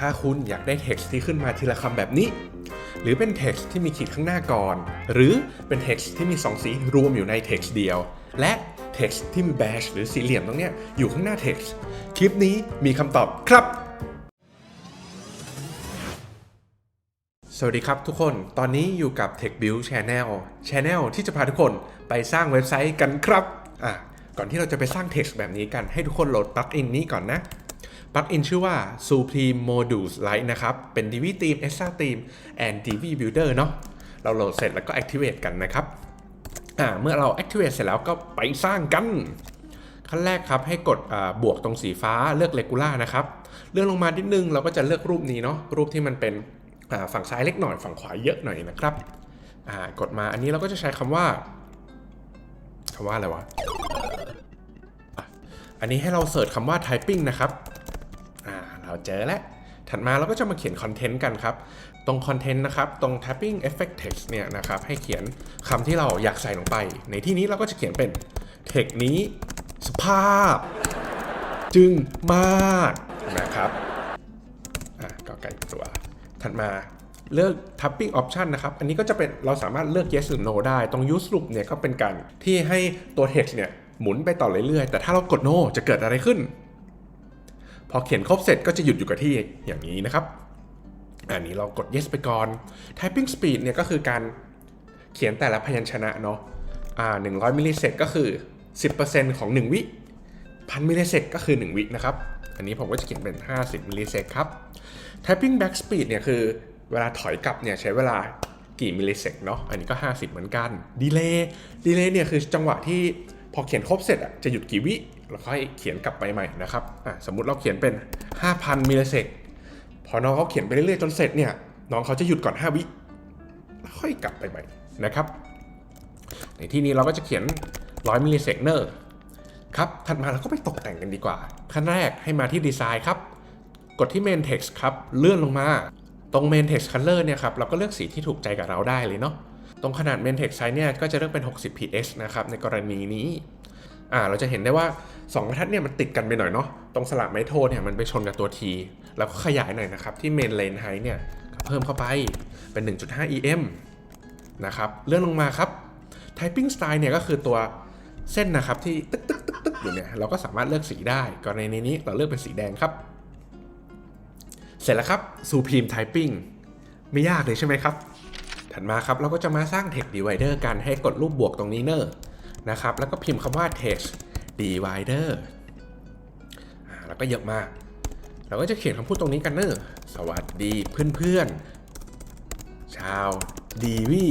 ถ้าคุณอยากได้ text ที่ขึ้นมาทีละคำแบบนี้ หรือเป็น text ที่มีขีดข้างหน้าก่อน หรือเป็น text ที่มี 2 สีรวมอยู่ใน text เดียว และ text ที่มี bash หรือสี่เหลี่ยมตรงเนี้ยอยู่ข้างหน้า text คลิปนี้มีคำตอบครับ สวัสดีครับทุกคน ตอนนี้อยู่กับ TechBuild Channel Channel ที่จะพาทุกคนไปสร้างเว็บไซต์กันครับ อะ ก่อนที่เราจะไปสร้าง text แบบนี้กันให้ทุกคนโหลดปลั๊กอินนี้ก่อนนะ ปลั๊กอินชื่อว่า Supreme Modules Lite นะครับ เป็น DV Theme, Extra Theme and DV Builder เนาะเราโหลดเสร็จแล้วก็ activate กันนะครับอ่าเมื่อเรา activate เสร็จแล้วก็ไปสร้างกัน ขั้นแรกครับให้กดบวกตรงสีฟ้าเลือก regular นะครับ เลื่อนลงมานิดนึงเราก็จะเลือกรูปนี้เนาะรูปที่มันเป็นฝั่งซ้ายเล็กหน่อยฝั่งขวาเยอะหน่อยนะครับกดมาอันนี้เราก็จะใช้คำว่าคำว่าอะไรวะอันนี้ให้เราเสิร์ชคำว่า typing นะครับ เราเจอแล้วถัดมาเราก็จะมาเขียนคอนเทนต์กันครับ ตรงคอนเทนต์นะครับ ตรง tapping effect text เนี่ยนะครับ ให้เขียนคำที่เราอยากใส่ลงไป ในที่นี้เราก็จะเขียนเป็น text นี้สภาพ จึงมากนะครับอะก็ไกลตัว ถัดมาเลือก tapping option นะครับ อันนี้ก็จะเป็นเราสามารถเลือก yes หรือ no ได้ ตรง use loop เนี่ยก็เป็นการที่ให้ตัว text เนี่ยหมุนไปต่อเรื่อยๆ แต่ถ้าเรากด no จะเกิดอะไรขึ้น พอเขียนครบเสร็จก็จะหยุดอยู่กับที่อย่างนี้นะครับ อันนี้เรากด yes ไปก่อน typing speed เนี่ยก็คือการเขียนแต่ละพยัญชนะเนาะอ่า100 มิลลิเซกก็คือ 10%ของ 1 วิพันมิลลิเซกก็คือ 1 วินะครับ อันนี้ผมก็จะเขียนเป็น 50 มิลลิเซกครับ typing back speed เนี่ยคือเวลาถอยกลับเนี่ยใช้เวลากี่มิลลิเซกเนาะ อันนี้ก็ 50 เหมือนกัน delay delay เนี่ยคือจังหวะที่พอเขียนครบเสร็จอะจะหยุดกี่วิ แล้วค่อยเขียนกลับไปใหม่นะครับอะสมมุติเราเขียนเป็น 5,000 มิลลิเซกพอน้องเขาเขียนไปเรื่อยๆจนเสร็จเนี่ยน้องเขาจะหยุดก่อน 5 วิค่อยกลับไปใหม่นะครับ ในที่นี้เราก็จะเขียน 100 มิลลิเซกเนอร์ครับถัดมาเราก็ไปตกแต่งกันดีกว่า ขั้นแรกให้มาที่ดีไซน์ครับ กดที่ Main Text ครับ เลื่อนลงมา ตรง Main Text Color เนี่ยครับ เราก็เลือกสีที่ถูกใจกับเราได้เลยเนาะ ตรงขนาด Main Text Size เนี่ย ก็จะเลือกเป็น 60 ps นะครับ ในกรณีนี้ อ่าเราจะเห็นได้ว่า2บรรทัดเนี่ยมันติดกันไปหน่อยเนาะตรงสลักไม้โทเนี่ยมันไปชนกับตัว T แล้วก็ขยายหน่อยนะครับ ที่ Main Lane Height เนี่ยเพิ่มเข้าไปเป็น 1.5 em นะครับเลื่อนลงมาครับ typing style เนี่ยก็คือตัวเส้นนะครับที่ตึกตึกตึกตึกอยู่เนี่ยเราก็สามารถเลือกสีได้กรณีนี้เราเลือกเป็นสีแดงครับ เสร็จแล้วครับ Supreme Typing ไม่ยากเลยใช่ไหมครับ ถัดมาครับเราก็จะมาสร้าง text divider กันให้กดรูปบวกตรงนี้เนอะ นะครับ แล้วก็พิมพ์คำว่า text divider แล้วก็เยอะมาก เราก็จะเขียนคำพูดตรงนี้กันเนอะสวัสดีเพื่อนๆ ชาวดีวี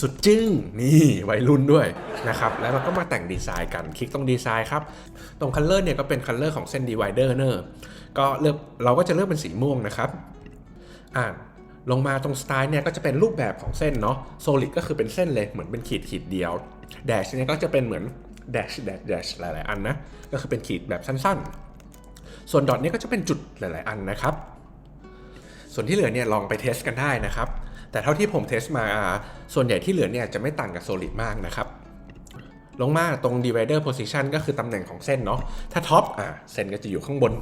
สุดจึ้งนี่วัยรุ่นด้วยนะครับ แล้วเราก็มาแต่งดีไซน์กัน คลิกตรงดีไซน์ครับ ตรงคัลเลอร์เนี่ยก็เป็นคัลเลอร์ของเส้นดีไวเดอร์เนอะก็เลือกเราก็จะเลือกเป็นสีม่วงนะครับอ่าลงมาตรงสไตล์เนี่ยก็จะเป็นรูปแบบของเส้นเนาะโซลิดก็คือเป็นเส้นเลยเหมือนเป็นขีดขีดเดียว แดชเนี่ยก็จะเป็นเหมือนแดชแดชแดชหลาย ๆ อันนะ ก็คือเป็นขีดแบบสั้น ๆ ส่วนดอทเนี่ยก็จะเป็นจุดหลาย ๆ อันนะครับ ส่วนที่เหลือเนี่ยลองไปเทสกันได้นะครับ แต่เท่าที่ผมเทสมา ส่วนใหญ่ที่เหลือเนี่ยจะไม่ต่างกับ Solid มากนะครับ ลงมาตรง divider position ก็คือตำแหน่งของเส้นเนาะ ถ้าท็อปอะเส้นก็จะอยู่ข้างบน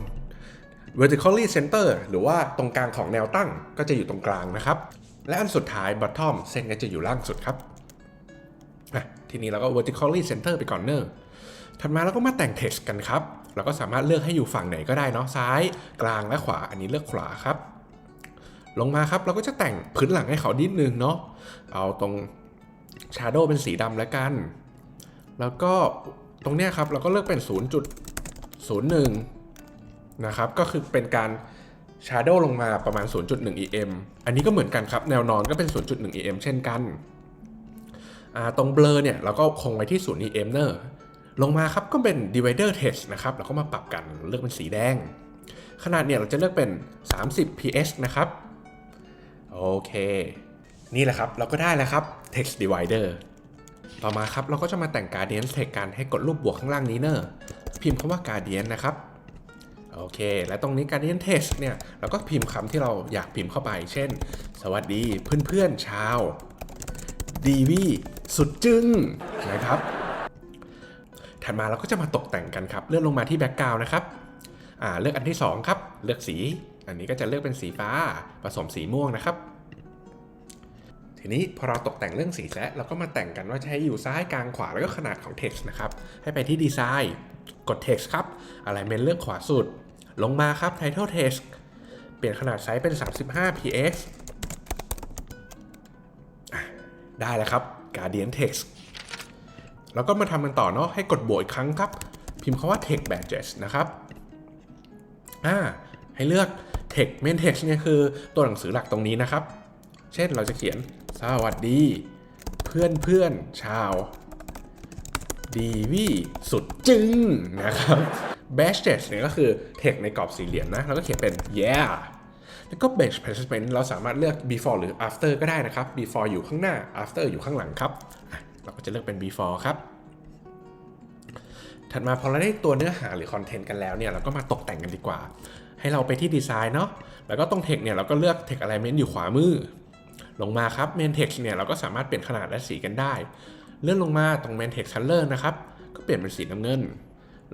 vertically center หรือว่าตรงกลางของแนวตั้งก็จะอยู่ตรงกลางนะครับ และอันสุดท้าย bottom เส้นก็จะอยู่ล่างสุดครับ ทีนี้เราก็ vertically center ไปก่อนเนอะถัดมาเราก็มาแต่ง text กันครับ เราก็สามารถเลือกให้อยู่ฝั่งไหนก็ได้เนาะ ซ้าย กลาง และขวา อันนี้เลือกขวาครับ ลงมาครับ เราก็จะแต่งพื้นหลังให้เขานิดนึงเนาะ เอาตรง Shadow เป็นสีดำแล้วกัน แล้วก็ตรงเนี้ยครับ เราก็เลือกเป็น 0.01 นะครับ ก็คือเป็นการ Shadow ลงมาประมาณ 0.1 em อันนี้ก็เหมือนกันครับ แนวนอนก็เป็น 0.1 em เช่นกัน ตรง blur เนี่ยเราก็คงไว้ที่0 em เนอะลงมาครับก็เป็น divider text นะครับเราก็มาปรับกันเลือกเป็นสีแดง ขนาดเนี่ยเราจะเลือกเป็น 30 ps นะครับโอเค นี่แหละครับเราก็ได้แล้วครับ text divider ต่อมาครับเราก็จะมาแต่ง guardian text กันให้กดรูปบวกข้างล่างนี้เนอะพิมพ์คำว่า guardian นะครับโอเค และตรงนี้ guardian text เนี่ยเราก็พิมพ์คำที่เราอยากพิมพ์เข้าไป เช่น สวัสดีเพื่อนๆชาวดีวี สุดจึ้งนะครับถัดมาเราก็จะมาตกแต่งกันครับ เลื่อนลงมาที่ background นะครับอ่าเลือกอันที่ 2 ครับ เลือกสี อันนี้ก็จะเลือกเป็นสีฟ้า ผสมสีม่วงนะครับ ทีนี้พอเราตกแต่งเรื่องสีแล้วเราก็มาแต่งกันว่าจะให้อยู่ซ้ายกลางขวาแล้วก็ขนาดของ text นะครับ ให้ไปที่ดีไซน์ กด text ครับ alignment เลือกขวาสุด ลงมาครับ title text เปลี่ยนขนาดไซส์เป็น 35 px ได้แล้วครับ guardian text แล้วก็มาทำกันต่อเนาะให้กดบวกอีกครั้งครับ พิมพ์คาว่า text badges นะครับอ่าให้เลือก text main text เนี่ยคือตัวหนังสือหลักตรงนี้นะครับ เช่นเราจะเขียนสวัสดี เพื่อนเพื่อนชาวดีวีสุดจึ้งนะครับ badges เนี่ยก็คือ text ในกรอบสี่เหลี่ยมนะแล้วก็เขียนเป็น yeah แล้วก็ badge placement เราสามารถเลือก before หรือ after ก็ได้นะครับ before อยู่ข้างหน้า after อยู่ข้างหลังครับ เราก็จะเลือกเป็น before ครับ ถัดมาพอเราได้ตัวเนื้อหาหรือคอนเทนต์กันแล้วเนี่ยเราก็มาตกแต่งกันดีกว่า ให้เราไปที่ดีไซน์เนาะ แล้วก็ตรง text เนี่ยเราก็เลือก text alignment อยู่ขวามือ ลงมาครับ main text เนี่ยเราก็สามารถเปลี่ยนขนาดและสีกันได้ เลื่อนลงมาตรง main text color นะครับ ก็เปลี่ยนเป็นสีน้ำเงิน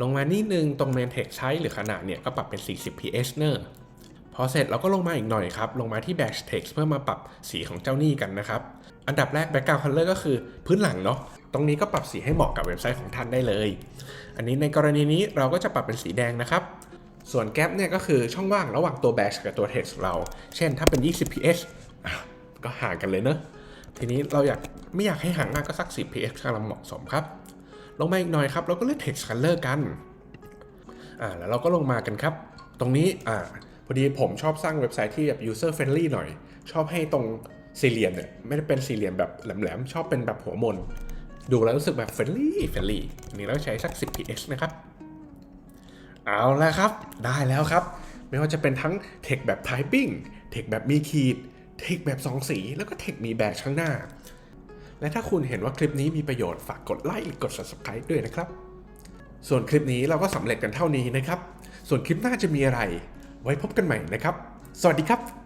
ลงมานิดนึงตรง main text size หรือขนาดเนี่ยก็ปรับเป็น 40 px เนอะ พอเสร็จเราก็ลงมาอีกหน่อยครับ ลงมาที่ batch text เพื่อมาปรับสีของเจ้าหนี้กันนะครับ อันดับแรก background color ก็คือพื้นหลังเนาะ ตรงนี้ก็ปรับสีให้เหมาะกับเว็บไซต์ของท่านได้เลย อันนี้ในกรณีนี้เราก็จะปรับเป็นสีแดงนะครับ ส่วนแก p เนี่ยก็คือช่องว่างระหว่างตัว batch กับตัว text เรา เช่นถ้าเป็น 20 px อะก็ห่างกันเลยเนอะทีนี้เราอยากไม่อยากให้ห่างมากก็สัก 10 px กำลังเหมาะสมครับ ลงมาอีกหน่อยครับเราก็เลือก text color กัน อ่าแล้วเราก็ลงมากันครับ ตรงนี้อ่า พอดีผมชอบสร้างเว็บไซต์ที่แบบ user friendly หน่อย ชอบให้ตรงสี่เหลี่ยมเนี่ยไม่ได้เป็นสี่เหลี่ยมแบบแหลมๆ ชอบเป็นแบบหัวมน ดูแล้วรู้สึกแบบ friendly friendly อันนี้เราใช้สัก 10 px นะครับ เอาละครับ ได้แล้วครับ ไม่ว่าจะเป็นทั้ง text แบบ typing text แบบมีขีด text แบบสองสี แล้วก็ text มีแบกข้างหน้า และถ้าคุณเห็นว่าคลิปนี้มีประโยชน์ฝากกดไลค์กด subscribe ด้วยนะครับ ส่วนคลิปนี้เราก็สำเร็จกันเท่านี้นะครับ ส่วนคลิปหน้าจะมีอะไร ไว้พบกันใหม่นะครับ สวัสดีครับ